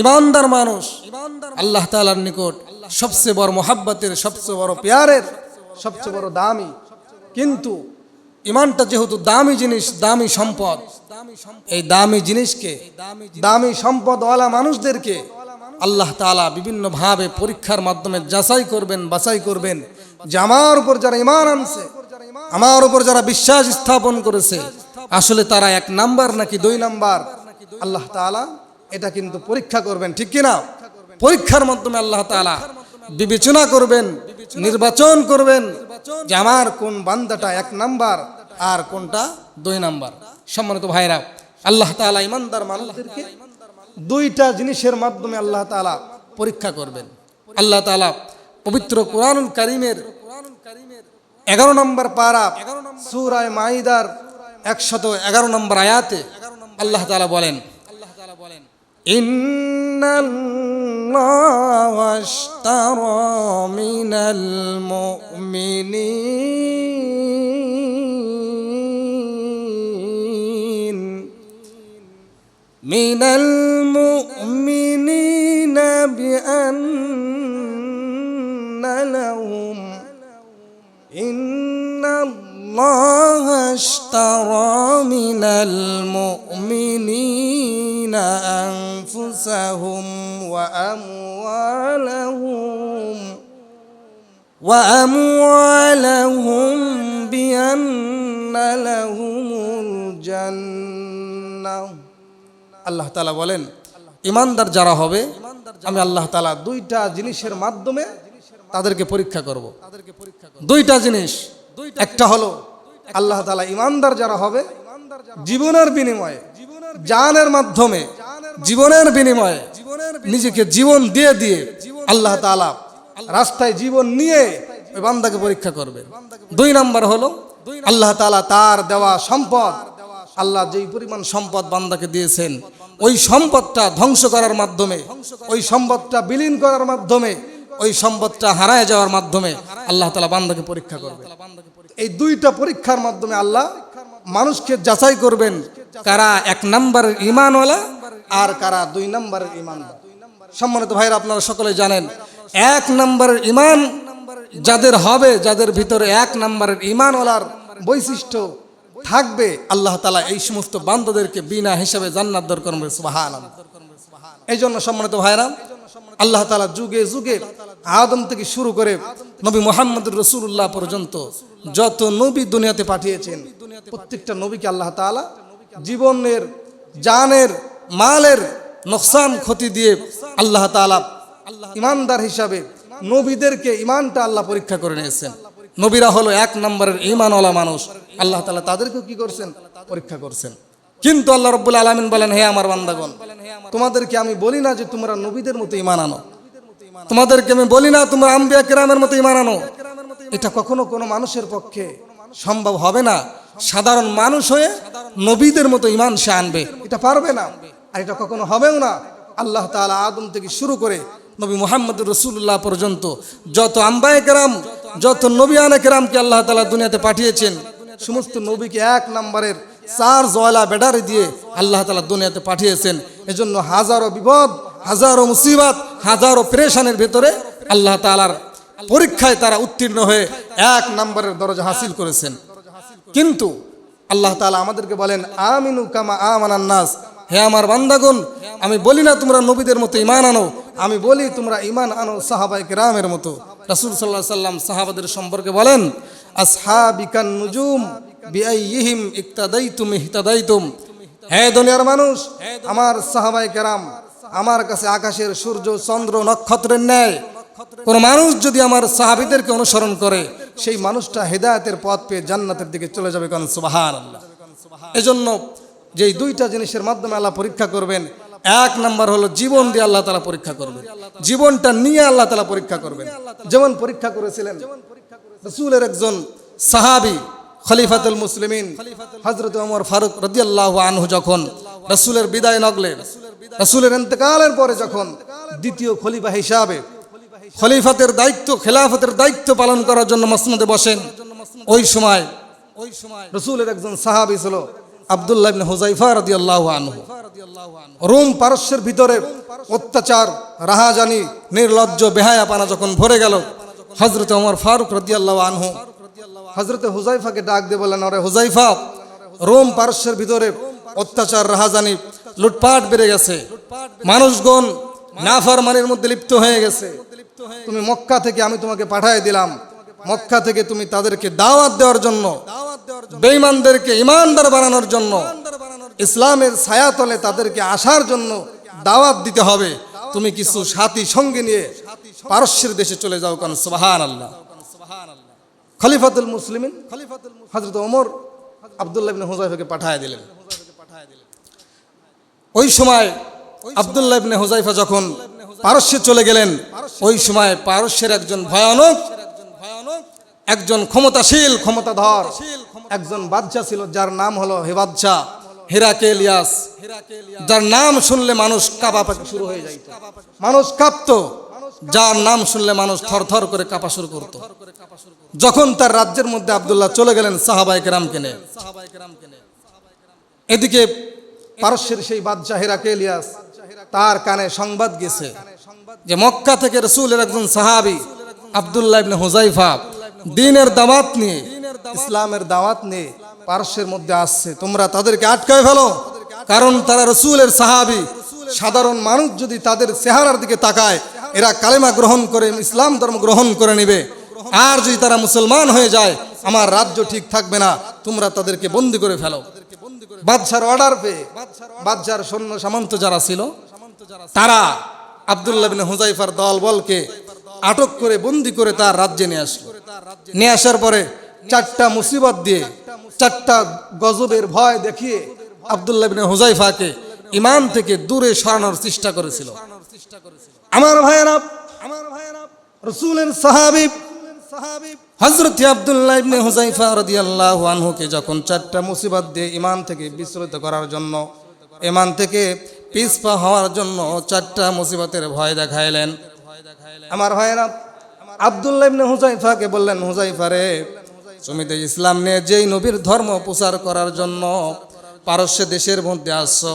ইমানদার মানুষ। আল্লাহ তাআলার নিকট সবচেয়ে বড় মোহাব্বতের, সবচেয়ে বড় পেয়ারের, সবচেয়ে বড় দামি। কিন্তু ইমানটা যেহেতু দামি জিনিস, দামি সম্পদ, এই দামি জিনিসকে, দামি সম্পদওয়ালা মানুষদেরকে আল্লাহ তাআলা বিভিন্নভাবে পরীক্ষার মাধ্যমে যাচাই করবেন, বাছাই করবেন যে আমার উপর যারা ইমান আনছে, আমার উপর যারা বিশ্বাস স্থাপন করেছে, আসলে তারা এক নাম্বার নাকি দুই নাম্বার? আল্লাহ তাআলা এটা কিন্তু পরীক্ষা করবেন, ঠিক কিনা? পরীক্ষার মাধ্যমে আল্লাহ তাআলা বিবেচনা করবেন, নির্বাচন করবেন যে আমার কোন বান্দাটা এক নাম্বার আর কোনটা দুই নাম্বার। সম্মানিত ভাইরা আল্লাহ তাআলা ইমানদার মানুষদেরকে দুইটা জিনিসের মাধ্যমে আল্লাহ তাআলা পরীক্ষা করবেন। আল্লাহ তাআলা পবিত্র কোরআনুল করিমের এগারো নম্বর পারা সুরায় মাইদার একশত এগারো নম্বর আয়াতে আল্লাহ তাআলা বলেন إن الله اشترى من المؤمنين من المؤمنين بأن لهم إن الله اشترى من المؤمنين أنفسهم وأموالهم وأموالهم بأن لهم الجنة আল্লাহ তালা বলেন ইমানদার যারা হবে আমি আল্লাহ তালা দুইটা জিনিসের মাধ্যমে তাদেরকে পরীক্ষা করব দুইটা জিনিস একটা হলো আল্লাহ তালা ইমানদার যারা হবে জীবনের বিনিময়ে জানের মাধ্যমে, জীবনের বিনিময়ে নিজেকে জীবন দিয়ে দিয়ে আল্লাহ তালা রাস্তায় জীবন নিয়ে ওই বান্দাকে পরীক্ষা করবে দুই নাম্বার হলো, আল্লাহ তালা তার দেওয়া সম্পদ, আল্লাহ যেই পরিমাণ সম্পদ বান্দাকে দিয়েছেন, ওই সম্পদটা ধ্বংস করার মাধ্যমে, ওই সম্পদটা বিলীন করার মাধ্যমে, ওই সম্পদটা হারায় যাওয়ার মাধ্যমে আল্লাহ তালা বান্দাকে পরীক্ষা করবে এই দুইটা পরীক্ষার মাধ্যমে আল্লাহ মানুষকে যাচাই করবেন কারা এক নম্বরের ইমানওয়ালা আর কারা দুই নম্বরের ইমান সম্মানিত ভাইরা আপনারা সকলে জানেন, এক নম্বরের ইমান যাদের হবে, যাদের ভিতরে এক নম্বরের ইমানওয়ালার বৈশিষ্ট্য থাকবে, আল্লাহ তালা এই সমস্ত বান্ধবদেরকে বিনা হিসাবে জান্নাত দর করবে সুবাহান এই জন্য সম্মানিত ভাইরা আল্লাহ তালা যুগে যুগে আদম থেকে শুরু করে নবী মোহাম্মদ রসুল্লাহ পর্যন্ত যত নবী দুনিয়াতে পাঠিয়েছেন, প্রত্যেকটা নবীকে আল্লাহ তালা জীবনের, জানের, মালের নকসান ক্ষতি দিয়ে আল্লাহ তালা ইমানদার হিসাবে নবীদেরকে ইমানটা আল্লাহ পরীক্ষা করে নিয়েছেন। নবীরা হলো এক নম্বরের ইমানওয়ালা মানুষ। আল্লাহ তালা তাদেরকেও কি করছেন? পরীক্ষা করছেন। কিন্তু আল্লাহ রব্বুল আলমিন বলেন, হে আমার বান্দাগণ, তোমাদেরকে আমি বলি না যে তোমরা নবীদের মতো ইমান আনো। তোমাদেরকে আমি বলি না তোমরা আম্বিয়া কেরামের মতো ইমান আনো। এটা কখনো কোনো মানুষের পক্ষে সম্ভব হবে না। সাধারণ মানুষ হয়ে নবীদের মতো ইমান সে আনবে। এটা পারবে না। আর এটা কখনো হবেও না। আল্লাহ তাআলা আদম থেকে শুরু করে নবী মোহাম্মদ রসুল্লাহ পর্যন্ত যত আম্বায় কেরাম, যত নবিয়ানে কেরামকে আল্লাহ তালা দুনিয়াতে পাঠিয়েছেন, সমস্ত নবীকে এক নম্বরের চার জয়লা ব্যাটারি দিয়ে আল্লাহ তালা দুনিয়াতে পাঠিয়েছেন। এজন্য হাজারো বিপদ, হাজারো মুসিবত, হাজারো প্রেশানের ভেতরে আল্লাহ তালার পরীক্ষায় তারা উত্তীর্ণ হয়ে এক নম্বরের দরজা হাসিল করেছেন। কিন্তু আল্লাহ তালা আমাদেরকে বলেন, আমিনু কামা আমানান নাস। হে আমার বান্দাগণ, আমি বলি না তোমরা নবীদের মতো ইমান আনো, আমি বলি তোমরা ইমান আনো সাহাবাই রামের মতো। রাসুল সাল্লাহ সাল্লাম সাহাবাদের সম্পর্কে বলেন, আসহাবিকান নুজুম বিআইহিম ইক্তাদাইতুম ইহতাদাইতুম। হে দুনিয়ার মানুষ, আমার সাহাবাই কেরাম, আমার কাছে আকাশের সূর্য, চন্দ্র, নক্ষত্রের ন্যায় কোন মানুষ যদি আমার সাহাবিদেরকে অনুসরণ করে, সেই মানুষটা হেদায়েতের পথ পেয়ে জান্নাতের দিকে চলে যাবে কারণ সুবাহান আল্লাহ এজন্য যেই দুইটা জিনিসের মাধ্যমে আল্লাহ পরীক্ষা করবেন, এক নাম্বার হলো জীবন দিয়ে আল্লাহ তালা পরীক্ষা করবেন। জীবনটা নিয়ে আল্লাহ তালা পরীক্ষা করবেন। যেমন পরীক্ষা করেছিলেন রসুলের একজন সাহাবি, খলিফাতুল মুসলিমিন হজরত ওমর ফারুক রদিয়াল্লাহ আনহু যখন রসুলের বিদায় নগলে রসুলের ইন্তেকালের পরে যখন দ্বিতীয় খলিফা হিসাবে খলিফাতের দায়িত্ব, খেলাফতের দায়িত্ব পালন করার জন্য মসনদে বসেন। ওই সময় ওই সময় রসুলের একজন সাহাবি ছিল আনহু। রোম পারস্যের ভিতরে অত্যাচার, রাহাজানি, নির্লজ্জ যখন ভরে গেল হজরত ওমর ফারুক আনহু হুজাইফাকে ডাক দিয়ে বললেন ওরে হুজাইফা রোম পারস্যের ভিতরে অত্যাচার, রাহাজানি, লুটপাট বেড়ে গেছে। মানুষগণ নাফরমানির মধ্যে লিপ্ত হয়ে গেছে। তুমি মক্কা থেকে আমি তোমাকে পাঠিয়ে দিলাম। মক্কা থেকে তুমি তাদেরকে দাওয়াত দেওয়ার জন্য বেঈমানদেরকে ইমানদার বানানোর জন্য ইসলামের ছায়াতলে তাদেরকে আসার জন্য দাওয়াত দিতে হবে। তুমি কিছু সাথী সঙ্গে নিয়ে পারস্যের দেশে চলে যাও কারণ সুবাহান আল্লাহ খলিফাতুল মুসলিমিন হজরত ওমর আবদুল্লাহ ইবনে হুজাইফাকে পাঠিয়ে দিলেন। ওই সময় আবদুল্লাহ ইবনে হুজাইফা যখন পারস্যে চলে গেলেন ওই সময় পারস্যের একজন ভয়ানক একজন ক্ষমতাশীল ক্ষমতাধর একজন বাদশা ছিল যার নাম হলো হে বাদশা হেরাকে ইলিয়াস যার নাম শুনলে মানুষ কাঁপা শুরু হয়ে যায়। মানুষ কাঁপতো যার নাম শুনলে মানুষ থরথর করে কাঁপা শুরু করত। যখন তার রাজ্যের মধ্যে আবদুল্লাহ চলে গেলেন সাহাবাই কেরামকে নিয়ে। এদিকে পারস্যের সেই বাদশাহ হেরাকে ইলিয়াস তার কানে সংবাদ গেছে। যে মক্কা থেকে রসুলের একজন সাহাবি আবদুল্লাহ ইবনে হুজাইফা দিনের দাওয়াত নিয়ে, ইসলামের দাওয়াত নিয়ে পারস্যের মধ্যে আসছে। তোমরা তাদেরকে আটকায় ফেলো। কারণ তারা রসুলের সাহাবি। সাধারণ মানুষ যদি তাদের চেহারার দিকে তাকায়, এরা কালেমা গ্রহণ করে, ইসলাম ধর্ম গ্রহণ করে নেবে। আর যদি তারা মুসলমান হয়ে যায়, আমার রাজ্য ঠিক থাকবে না, তোমরা তাদেরকে বন্দি করে ফেলো। বাদশার অর্ডার পেয়ে, বাদশার সৈন্য সামন্ত যারা ছিল, তারা আবদুল্লাহ বিন হুজাইফার দল বলকে আটক করে, বন্দি করে তার রাজ্যে নিয়ে আসলো। নিয়ে আসার পরে চারটা মুসিবত দিয়ে চারটা গজবের ভয় দেখিয়ে আবদুল্লাহ বিন হুজাইফাকে ইমান থেকে দূরে সরানোর চেষ্টা করেছিল। আমার ভাইয়েরা আমার ভাইয়েরা রসুলের সাহাবি হজরত আবদুল্লাহ ইবনে হুজাইফা রাদিয়াল্লাহু আনহুকে যখন চারটা মুসিবত দিয়ে ইমান থেকে বিচলিত করার জন্য ইমান থেকে পিছপা হওয়ার জন্য চারটা মুসিবতের ভয় দেখাইলেন। আমার ভাইয়েরা, আবদুল্লাহ ইবনে হুজাইফাকে বললেন হুজাইফা রে তুমি তো ইসলাম নিয়ে যেই নবীর ধর্ম প্রচার করার জন্য পারস্য দেশের মধ্যে আসছো,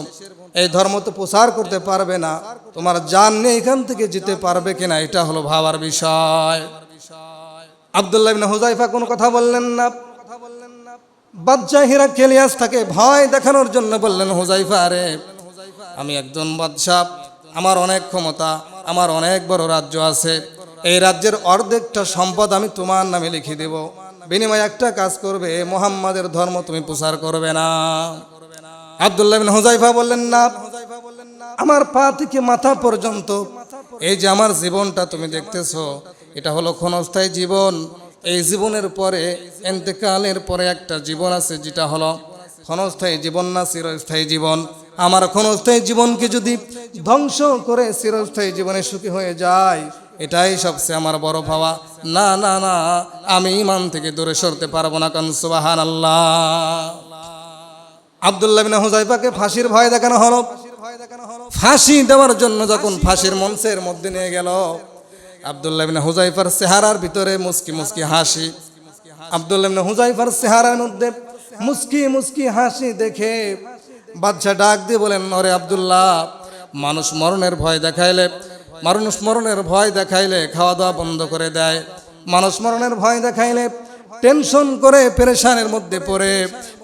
এই ধর্ম তো প্রচার করতে পারবে না। তোমার জান নিয়ে এখান থেকে যেতে পারবে কিনা, এটা হলো ভাবার বিষয়। আবদুল্লাহ ইবনে হুজাইফা কোনো কথা বললেন না। কথা বললেন বাদশাহ হিরা কেলিয়াস তাকে ভয় দেখানোর জন্য বললেন হুজাইফা আরে আমি একজন বাদশাহ, আমার অনেক ক্ষমতা, আমার অনেক বড় রাজ্য আছে। এই রাজ্যের অর্ধেকটা সম্পদ আমি তোমার নামে লিখে দেব। বিনিময়ে একটা কাজ করবে, মোহাম্মদের ধর্ম তুমি প্রচার করবে না। আবদুল্লাহ বিন হুজাইফা বললেন, না, আমার পা থেকে মাথা পর্যন্ত এই যে আমার জীবনটা তুমি দেখতেছো, এটা হলো ক্ষণস্থায়ী জীবন। এই জীবনের পরে, এন্তেকালের পরে একটা জীবন আছে, যেটা হলো ক্ষণস্থায়ী জীবন না চিরস্থায়ী জীবন? আমার ক্ষণস্থায়ী জীবনকে যদি ধ্বংস করে চিরস্থায়ী জীবনে সুখী হয়ে যায়, এটাই সবচেয়ে আমার বড় পাওয়া। না না না, আমি ইমান থেকে দূরে সরতে পারব না, কারণ সুবাহান আল্লাহ আবদুল্লাহ বিন হুজাইফাকে ফাঁসির ভয় দেখানো হলো। ফাঁসি দেওয়ার জন্য যখন ফাঁসির মঞ্চের মধ্যে নিয়ে গেল, আবদুল্লাহ বিন হুজাইফার চেহারার ভিতরে মুস্কি মুস্কি হাসি। আবদুল্লাহ বিন হুজাইফার চেহারার মধ্যে মুস্কি মুস্কি হাসি দেখে বাদশা ডাক দিয়ে বলেন, ওরে আবদুল্লাহ, মানুষ মরণের ভয় দেখাইলে, মানুষ মরণের ভয় দেখাইলে খাওয়া দাওয়া বন্ধ করে দেয়। মানুষ মরণের ভয় দেখাইলে টেনশন করে পেরেশানের মধ্যে পড়ে,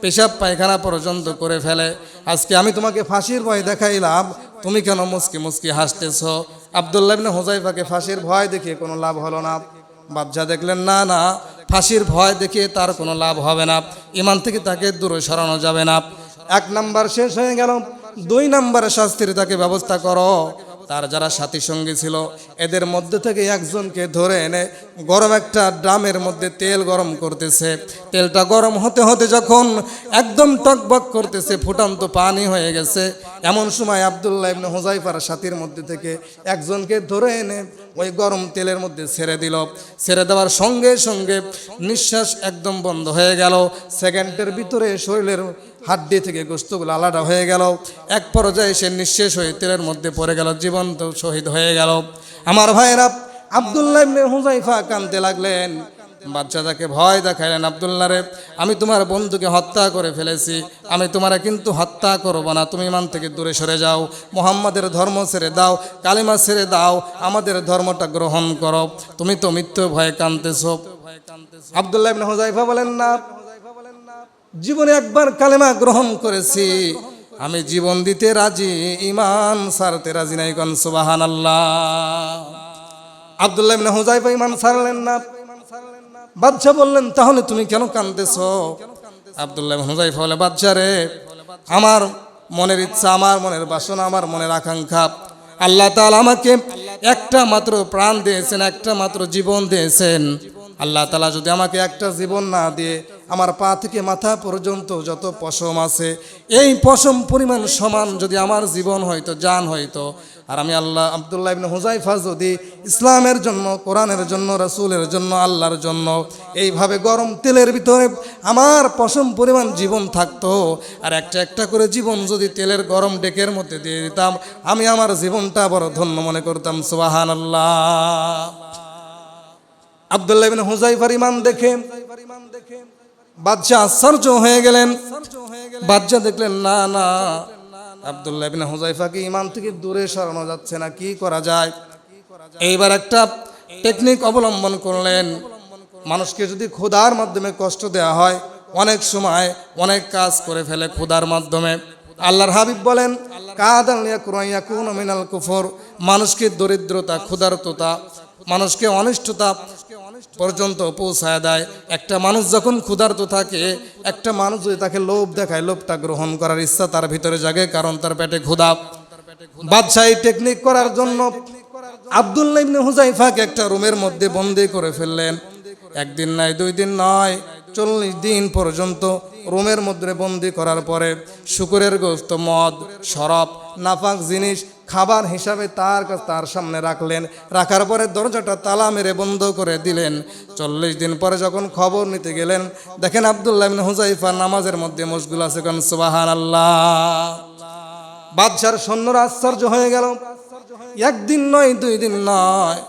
পেশাব পায়খানা পর্যন্ত করে ফেলে। আজকে আমি তোমাকে ফাঁসির ভয় দেখাইলাম, তুমি কেন মুস্কি মুস্কি হাসতেছ? আবদুল্লাহ হুজাইফাকে ফাঁসির ভয় দেখিয়ে কোনো লাভ হলো না। বাদশা দেখলেন, না না ফাঁসির ভয় দেখিয়ে তার কোনো লাভ হবে না। ইমান থেকে তাকে দূরে সরানো যাবে না। এক নাম্বার শেষ হয়ে গেল। দুই নাম্বারে শাস্তির তাকে ব্যবস্থা করো। তার যারা সাথী সঙ্গী ছিল, এদের মধ্যে থেকে একজনকে ধরে এনে গরম একটা ড্রামের মধ্যে তেল গরম করতেছে। তেলটা গরম হতে হতে যখন একদম টকবক করতেছে, ফুটান্ত পানি হয়ে গেছে। এমন সময় আবদুল্লাহ ইবনে হুজাইফার সাথীর মধ্যে থেকে একজনকে ধরে এনে ওই গরম তেলের মধ্যে ছেড়ে দিল। ছেড়ে দেওয়ার সঙ্গে সঙ্গে নিঃশ্বাস একদম বন্ধ হয়ে গেল। সেকেন্ডের ভিতরে শরীরের হাড্ডি থেকে গোস্তগুলো আলাদা হয়ে গেল। এক পর্যায়ে সে নিঃশ্বাস হয়ে তেলের মধ্যে পড়ে গেল, জীবন্ত শহীদ হয়ে গেল। আমার ভাইয়েরা, আবদুল্লাহ হুজাইফা কানতে লাগলেন। বাচ্চা তাকে ভয় দেখাইলেন আবদুল্লাহ রে আমি তোমার বন্ধুকে হত্যা করে ফেলেছি। আমি তোমারা কিন্তু হত্যা করব না। তুমি ইমান থেকে দূরে সরে যাও। মোহাম্মদের ধর্ম ছেড়ে দাও। কালিমা ছেড়ে দাও। আমাদের ধর্মটা গ্রহণ করো। তুমি তো মৃত্যু ভয়ে কানতেছ আবদুল্লাহ ইবনে বলেন, না, জীবনে একবার কালেমা গ্রহণ করেছি। আমি জীবন দিতে রাজি, ইমান সারতে রাজি নাই, কন সুবাহান আল্লাহ আবদুল্লাহ ইবনে হুজাইফা ইমান সারলেন না। বাদশা বললেন, তাহলে তুমি কেন কানতেছ আবদুল্লাহ হুজাইফা বলে, বাদশা রে, আমার মনের ইচ্ছা, আমার মনের বাসনা, আমার মনের আকাঙ্ক্ষা, আল্লাহ তাআলা আমাকে একটা মাত্র প্রাণ দিয়েছেন, একটা মাত্র জীবন দিয়েছেন। আল্লাহ তালা যদি আমাকে একটা জীবন না দিয়ে আমার পা থেকে মাথা পর্যন্ত যত পশম আছে, এই পশম পরিমাণ সমান যদি আমার জীবন হয়তো জান হয়তো আর আমি আল্লাহ আবদুল্লাহ ইবনে হুজাইফা যদি ইসলামের জন্য, কোরআনের জন্য, রাসূলের জন্য, আল্লাহর জন্য এইভাবে গরম তেলের ভিতরে আমার পশম পরিমাণ জীবন থাকতো, আর একটা একটা করে জীবন যদি তেলের গরম ডেকের মধ্যে দিয়ে দিতাম, আমি আমার জীবনটা বড় ধন্য মনে করতাম সুবাহান আল্লাহ আবদুল্লাহ ইবনে হুজাইফার ইমান দেখে বাদশাহ আশ্চর্য হয়ে গেলেন। বাদশাহ দেখলেন, না না আবদুল্লাহ ইবনে হুজাইফাকে ইমান থেকে দূরে সরানো যাচ্ছে না, কি করা যায়? এইবার একটা টেকনিক অবলম্বন করলেন। মানুষকে যদি ক্ষুধার মাধ্যমে কষ্ট দেওয়া হয়, অনেক সময় অনেক কাজ করে ফেলে ক্ষুধার মাধ্যমে। আল্লাহর হাবিব বলেন মিনাল কুফর। মানুষকে দরিদ্রতা, ক্ষুধার্ততা, মানুষকে অনিষ্টতা পর্যন্ত পৌঁছায় দেয়। একটা মানুষ যখন ক্ষুধার্ত থাকে, একটা মানুষ যদি তাকে লোভ দেখায়, লোভটা গ্রহণ করার ইচ্ছা তার ভিতরে জাগে, কারণ তার পেটে ক্ষুধা। বাদশাহী টেকনিক করার জন্য আবদুল্লাহ ইবনে হুজাইফাকে একটা রুমের মধ্যে বন্দি করে ফেললেন। একদিন নয় দুই দিন নয়, চল্লিশ দিন পর্যন্ত রুমের মধ্যে বন্দি করার পরে শুকুরের গোস্ত মদ, শরব নাফাক জিনিস খাবার হিসাবে তার তার সামনে রাখলেন। রাখার পরে দরজাটা তালা মেরে বন্ধ করে দিলেন। চল্লিশ দিন পরে যখন খবর নিতে গেলেন, দেখেন আবদুল্লাহ হুজাইফা নামাজের মধ্যে মশগুল আছে কারণ সুবাহান আল্লাহ বাদশার সৈন্যরা আশ্চর্য হয়ে গেল। একদিন নয়, দুই দিন নয়,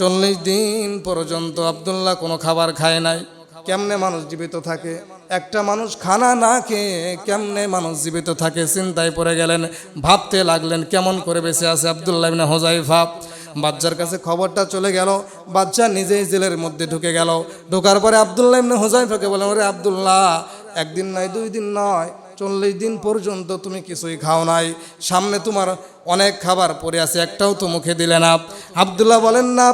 চল্লিশ দিন পর্যন্ত আবদুল্লাহ কোনো খাবার খায় নাই। কেমনে মানুষ জীবিত থাকে? একটা মানুষ খানা না খেয়ে কেমনে মানুষ জীবিত থাকে, চিন্তায় পড়ে গেলেন, ভাবতে লাগলেন, কেমন করে বেঁচে আছে আবদুল্লাহ ইবনে হোজাইফা বাচ্চার কাছে খবরটা চলে গেল বাচ্চা নিজেই জেলের মধ্যে ঢুকে গেল। ঢোকার পরে আবদুল্লাহ ইবনে হোজাইফাকে বলেন ওরে আবদুল্লাহ, একদিন নয়, দুই দিন নয়, চল্লিশ দিন পর্যন্ত তুমি কিছুই খাও নাই। সামনে তোমার অনেক খাবার পড়ে আছে, একটাও তো মুখে দিলে না। আবদুল্লাহ বলেন, না,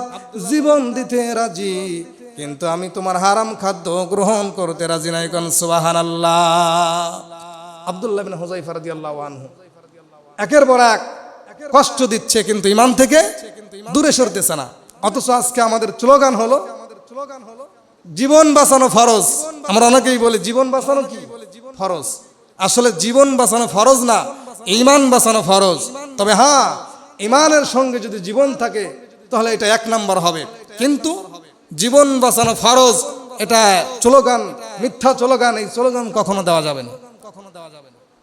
জীবন দিতে রাজি কিন্তু আমি তোমার হারাম খাদ্য গ্রহণ করতে রাজি নাই কোন সুবাহান আল্লাহ আবদুল্লাহ বিন হুজাইফা রাদিয়াল্লাহু আনহু একের পর এক কষ্ট দিচ্ছে, কিন্তু ইমান থেকে দূরে সরতেছে না। অথচ আজকে আমাদের স্লোগান হলো, জীবন বাঁচানো ফরজ। আমরা অনেকেই বলি, জীবন বাঁচানো কি? ফরজ। আসলে জীবন বাঁচানো ফরজ না, ইমান বাঁচানো ফরজ। তবে হ্যাঁ ইমানের সঙ্গে যদি জীবন থাকে, তাহলে এটা এক নাম্বার হবে। কিন্তু জীবন বাঁচানো ফরজ, এটা স্লোগান, মিথ্যা স্লোগান, এই স্লোগান কখনো দেওয়া যাবে না।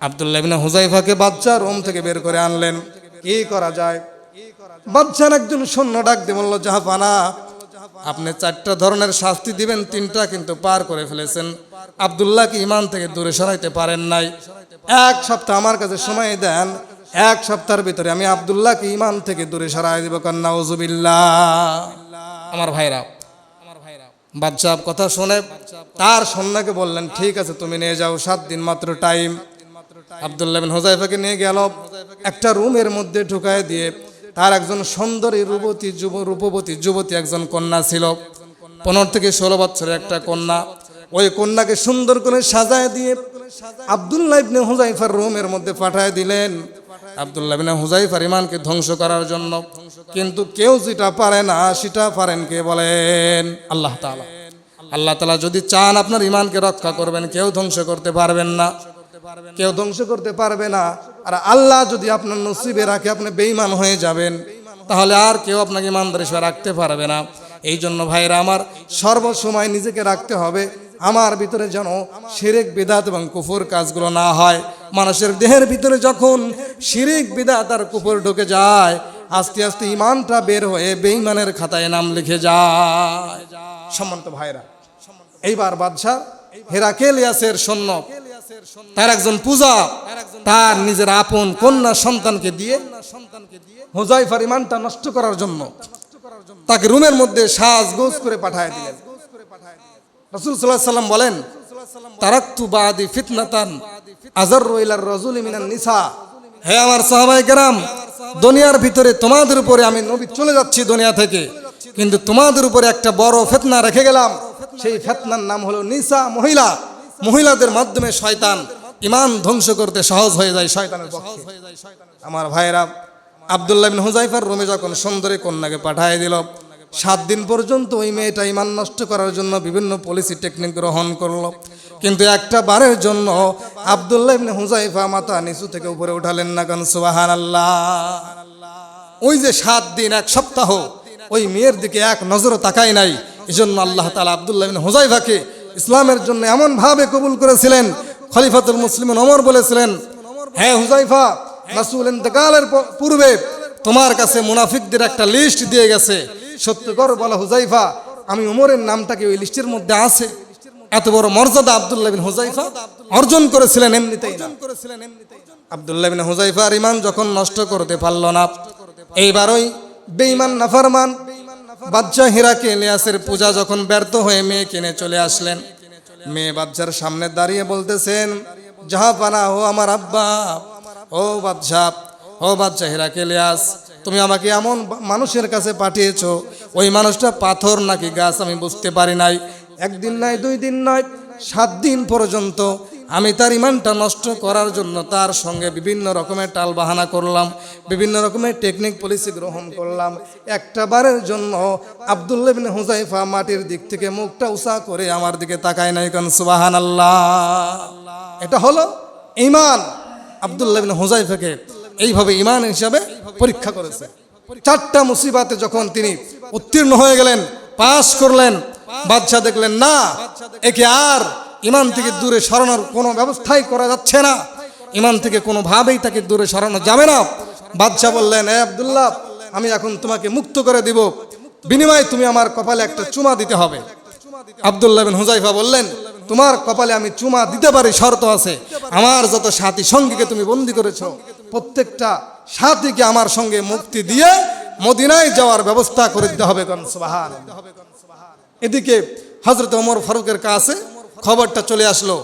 আবদুল্লাহ বিন হুজাইফাকে বাচ্চা রোম থেকে বের করে আনলেন। কি করা যায়? বাচ্চার একজন সৈন্য ডাক দিয়ে বলল, জাহাপানা, আপনি চারটা ধরনের শাস্তি দিবেন, তিনটা কিন্তু পার করে ফেলেছেন। আবদুল্লাহকে ইমান থেকে দূরে সরাইতে পারেন নাই? এক সপ্তাহ আমার কাছে সময় দেন, এক সপ্তাহের ভিতরে আমি আবদুল্লাহকে ইমান থেকে দূরে সরাই দিব কন্যা ওজুবিল্লাহ আমার ভাইরা বাদশাহ কথা শুনে তার সন্ধ্যাকে বললেন, ঠিক আছে, তুমি নিয়ে যাও, সাত দিন মাত্র টাইম আবদুল্লাহ হোজাইফাকে নিয়ে গেল, একটা রুমের মধ্যে ঢুকায় দিয়ে তার একজন সুন্দরী রূপতী যুব, রূপবতী যুবতী একজন কন্যা ছিল, পনেরো থেকে ষোলো বছরের একটা কন্যা। ওই কন্যাকে সুন্দর করে সাজায় দিয়ে আবদুল্লাহ হুজাইফার রুমের মধ্যে পাঠায় দিলেন। আবদুল্লাহ ইবনে হুজাইফার ইমানকে ধ্বংস করার জন্য। কিন্তু কেউ যেটা পারে না, সেটা পারেন কে বলেন? আল্লাহ তালা আল্লাহ তালা যদি চান আপনার ইমানকে রক্ষা করবেন, কেউ ধ্বংস করতে পারবেন না। কেউ ধ্বংস করতে পারবে না। আর আল্লাহ যদি আপনার নসিবে রাখে, আপনি বেইমান হয়ে যাবেন। তাহলে আর কেউ আপনাকে ইমানদার রাখতে পারবে না। এই জন্য ভাইরা আমার সর্বসময় নিজেকে রাখতে হবে। আমার ভিতরে যেন শিরেক, বিদাত এবং কুফুর কাজগুলো না হয়। মানুষের দেহের ভিতরে যখন শিরিক, বিদাত আর কুফুর ঢুকে যায়, আস্তে আস্তে ইমানটা বের হয়ে বেঈমানের খাতায় নাম লিখে যায়। সম্মানিত ভাইরা এইবার বাদশাহ হেরাকেলিয়াসের সৈন্য, তার একজন পূজা, তার নিজের আপন কন্যা সন্তানকে দিয়ে হোজাইফার ইমানটা নষ্ট করার জন্য তাকে রুমের মধ্যে সাজ গোজ করে পাঠায় দিলেন। রসুল সাল্লাহ সাল্লাম বলেন, তারাক্তু বাদি ফিতনাতান আজার রইলার রজুল মিনান নিসা। হে আমার সাহাবাই কেরাম, দুনিয়ার ভিতরে তোমাদের উপরে আমি নবী চলে যাচ্ছি দুনিয়া থেকে, কিন্তু তোমাদের উপরে একটা বড় ফেতনা রেখে গেলাম। সেই ফেতনার নাম হলো নিসা মহিলা। মহিলাদের মাধ্যমে শয়তান ইমান ধ্বংস করতে সহজ হয়ে যায় শয়তানের পক্ষে। আমার ভাইরা আবদুল্লাহ বিন হুজাইফার রুমে যখন সুন্দরী কন্যাকে পাঠিয়ে দিল সাত দিন পর্যন্ত ওই মেয়েটা ইমান নষ্ট করার জন্য বিভিন্ন পলিসি টেকনিক গ্রহণ করল। কিন্তু একটা বারের জন্য আবদুল্লাহ ইবনে হুজাইফা মাথা নিচু থেকে উপরে উঠালেন না কারণ সুবাহান আল্লাহ ওই যে সাত দিন, এক সপ্তাহ ওই মেয়ের দিকে এক নজরও তাকায় নাই। এই জন্য আল্লাহ তালা আবদুল্লাহ বিন হুজাইফাকে ইসলামের জন্য এমন ভাবে কবুল করেছিলেন। খলিফাতুল মুসলিম অমর বলেছিলেন হ্যাঁ হুজাইফা রাসূল ইন্তেকালের পূর্বে তোমার কাছে মুনাফিকদের একটা লিস্ট দিয়ে গেছে। সত্য কর বলো হুজাইফা, আমি উমরের নামটা কি ওই লিস্টের মধ্যে আছে। এত বড় মর্যাদা আব্দুল্লাহ বিন হুজাইফা অর্জন করেছিলেন এমনিতেই আব্দুল্লাহ বিন হুজাইফার ইমান যখন নষ্ট করতে পারল না, এইবার ওই বেঈমান নাফারমান বাচ্চা হীরাকে ইলিয়াসের পূজা যখন ব্যর্থ হয়ে মেয়ে কিনে চলে আসলেন, মেয়ে বাচ্চার সামনে দাঁড়িয়ে বলতেছেন যাহা পানা ও আমার আব্বা, ও বাদশাহ ও বাচ্চা হীরাকে ইলিয়াস তুমি আমাকে এমন মানুষের কাছে পাঠিয়েছো, ওই মানুষটা পাথর নাকি গাছ আমি বুঝতে পারি নাই। একদিন নয়, দুই দিন নয়, সাত দিন পর্যন্ত আমি তার ইমানটা নষ্ট করার জন্য তার সঙ্গে বিভিন্ন রকমের টাল বাহানা করলাম, বিভিন্ন রকমের টেকনিক পলিসি গ্রহণ করলাম। একটা বারের জন্য আবদুল্লাহ বিন হুজাইফা মাটির দিক থেকে মুখটা উষা করে আমার দিকে তাকায় নাই, কারণ সুবাহান আল্লাহ এটা হলো ইমান, আবদুল্লাহ বিন হুজাইফাকে এইভাবে ইমান হিসাবে পরীক্ষা করেছে। চারটা মুসিবাতে যখন তিনি উত্তীর্ণ হয়ে গেলেন, পাশ করলেন, বাদশাহ দেখলেন, না, একে আর ইমান থেকে দূরে সরানোর কোনো ব্যবস্থাই করা যাচ্ছে না। ইমান থেকে কোনোভাবেই তাকে দূরে সরানো যাবে না। বাদশাহ বললেন, এ আবদুল্লাহ, আমি এখন তোমাকে মুক্ত করে দিব। বিনিময়ে তুমি আমার কপালে একটা চুমা দিতে হবে। আবদুল্লাহ বিন হুজাইফা বললেন, তোমার কপালে আমি চুমা দিতে পারি, শর্ত আছে। আমার যত সাথী সঙ্গীকে তুমি বন্দি করেছ প্রত্যেকটা সাথীকে আমার সঙ্গে মুক্তি দিয়ে মদিনায় যাওয়ার ব্যবস্থা করে দিতে হবে এদিকে হজরত ওমর ফারুকের কাছে খবরটা চলে আসলো।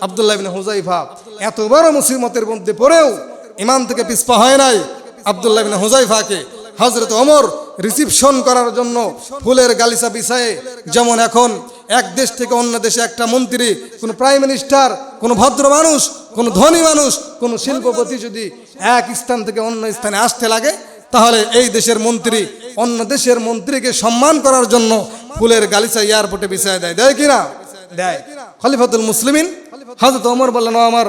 আবদুল্লাহ হুজাইফা এত বড় মুসিমতের মধ্যে পড়েও ইমান থেকে পিছপা হয় নাই আবদুল্লাহ বিন হুজাইফাকে হজরত অমর রিসিপশন করার জন্য ফুলের গালিচা বিছায়ে, যেমন এখন এক দেশ থেকে অন্য দেশে একটা মন্ত্রী, কোনো প্রাইম মিনিস্টার কোনো ভদ্র মানুষ, কোনো ধনী মানুষ, কোনো শিল্পপতি যদি এক স্থান থেকে অন্য স্থানে আসতে লাগে, তাহলে এই দেশের মন্ত্রী অন্য দেশের মন্ত্রীকে সম্মান করার জন্য ফুলের গালিচা এয়ারপোর্টে বিছায় দেয়। দেয় কিনা? দেয়। খলিফাতুল মুসলিমিন হজরত ওমর বললেন আমার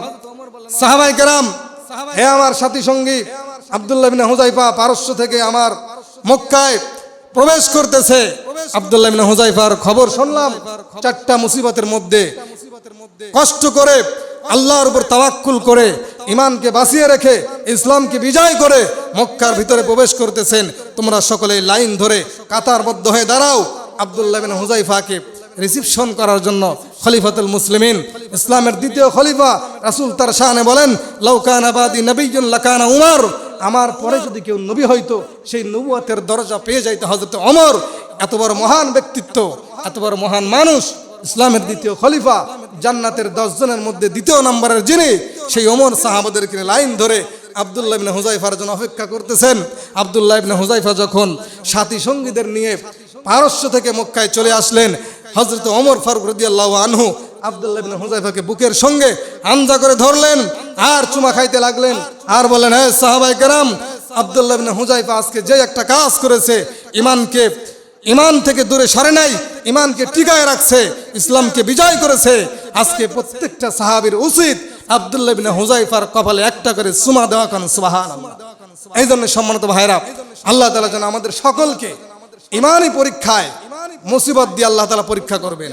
সাহাবাই কেরাম, হে আমার সাথী সঙ্গী আবদুল্লাহ বিন হুজাইফা পারস্য থেকে আমার মক্কায় প্রবেশ করতেছে। আবদুল্লাহ বিন হুজাইফার খবর শুনলাম, চারটা মুসিবতের মধ্যে কষ্ট করে আল্লাহর উপর তাওয়াক্কুল করে ইমানকে বাঁচিয়ে রেখে, ইসলামকে বিজয় করে মক্কার ভিতরে প্রবেশ করতেছেন। তোমরা সকলে লাইন ধরে কাতারবদ্ধ হয়ে দাঁড়াও। আবদুল্লাহ বিন হুজাইফাকে রিসিপশন করার জন্য খলিফাতুল মুসলিমিন, ইসলামের দ্বিতীয় খলিফা রাসূল তার শানে বলেন লাউকান আবাদি নবীজুন লাকানা উমর। আমার পরে যদি কেউ নবী হইতো, সেই নবুয়াতের দরজা পেয়ে যাইতে হজরত অমর এত বড় মহান ব্যক্তিত্ব, এত বড় মহান মানুষ, ইসলামের দ্বিতীয় খলিফা, জান্নাতের দশ জনের মধ্যে দ্বিতীয় নম্বরের যিনি, সেই ওমর সাহাবাদেরকে লাইন ধরে আবদুল্লাহ ইবনে হুজাইফার জন্য অপেক্ষা করতেছেন। আবদুল্লাহ ইবনে হুজাইফা যখন সাথী সঙ্গীদের নিয়ে পারস্য থেকে মক্কায় চলে আসলেন হজরত ওমর ফারুক রদিয়াল্লাহ আনহু আবদুল্লাহ ইবনে হুজাইফাকে বুকের সঙ্গে আঞ্জা করে ধরলেন, আর চুমা খাইতে লাগলেন, আর বললেন হ্যাঁ সাহাবাই কেরাম, আবদুল্লাহ ইবনে হুজাইফা আজকে যে একটা কাজ করেছে, ইমানকে, ইমান থেকে দূরে সরে নাই, ইমানকে টিকায় রাখছে, ইসলামকে বিজয় করেছে, আজকে প্রত্যেকটা সাহাবীর উচিত আবদুল্লাহ বিন হুজাইফার কপালে একটা করে সুমা দেওয়া কান সুবাহান এই জন্য সম্মানিত ভাইরা আল্লাহ তালা যেন আমাদের সকলকে ইমানই পরীক্ষায় মুসিবত দিয়ে আল্লাহ তালা পরীক্ষা করবেন।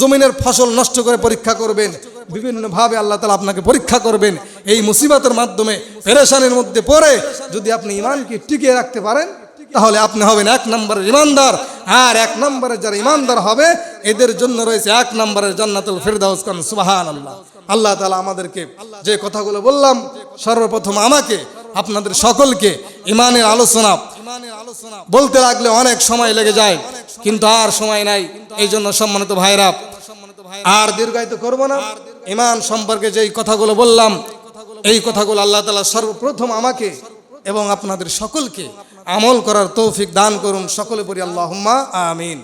জমিনের ফসল নষ্ট করে পরীক্ষা করবেন। বিভিন্নভাবে আল্লাহ তালা আপনাকে পরীক্ষা করবেন। এই মুসিবতের মাধ্যমে পেরেশানির মধ্যে পড়ে যদি আপনি ইমানকে টিকিয়ে রাখতে পারেন, তাহলে আপনি হবেন এক নম্বরের ইমানদার আর এক নম্বরে যারা ইমানদার হবে, এদের জন্য রয়েছে এক নম্বরের জান্নাতুল ফিরদাউস কারণ সুবাহান আল্লাহ আল্লাহ তালা আমাদেরকে যে কথাগুলো বললাম, সর্বপ্রথম আমাকে, আপনাদের সকলকে ইমানের আলোচনা বলতে লাগলে অনেক সময় লেগে যায় কিন্তু আর সময় নাই। এই জন্য সম্মানিত ভাইরা আর দীর্ঘায়িত করব না। ইমান সম্পর্কে যেই কথাগুলো বললাম এই কথাগুলো আল্লাহ তালা সর্বপ্রথম আমাকে এবং আপনাদের সকলকে আমল করার তৌফিক দান করুন। সকলে পরি আল্লাহ আমিন।